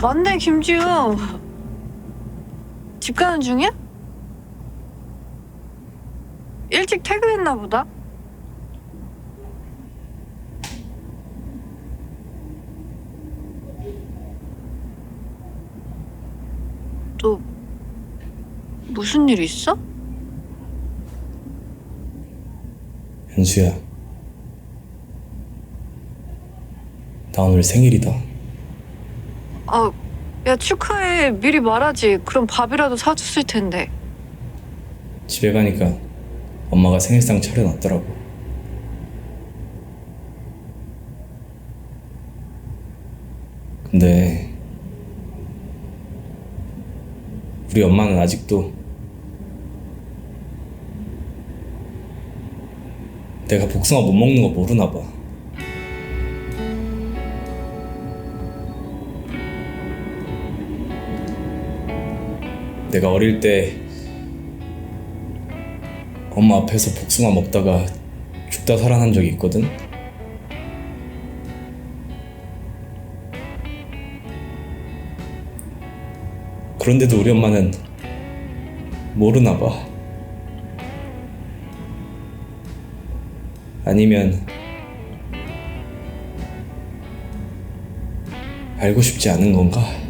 맞네 김지우 집 가는 중이야? 일찍 퇴근했나 보다 또 무슨 일 있어? 현수야. 나 오늘 생일이다. 아, 야 축하해 미리 말하지 그럼 밥이라도 사줬을 텐데 집에 가니까 엄마가 생일상 차려놨더라고. 근데 우리 엄마는 아직도 내가 복숭아 못 먹는 거 모르나 봐. 내가 어릴 때 엄마 앞에서 복숭아 먹다가 죽다 살아난 적이 있거든. 그런데도 우리 엄마는 모르나 봐. 아니면 알고 싶지 않은 건가?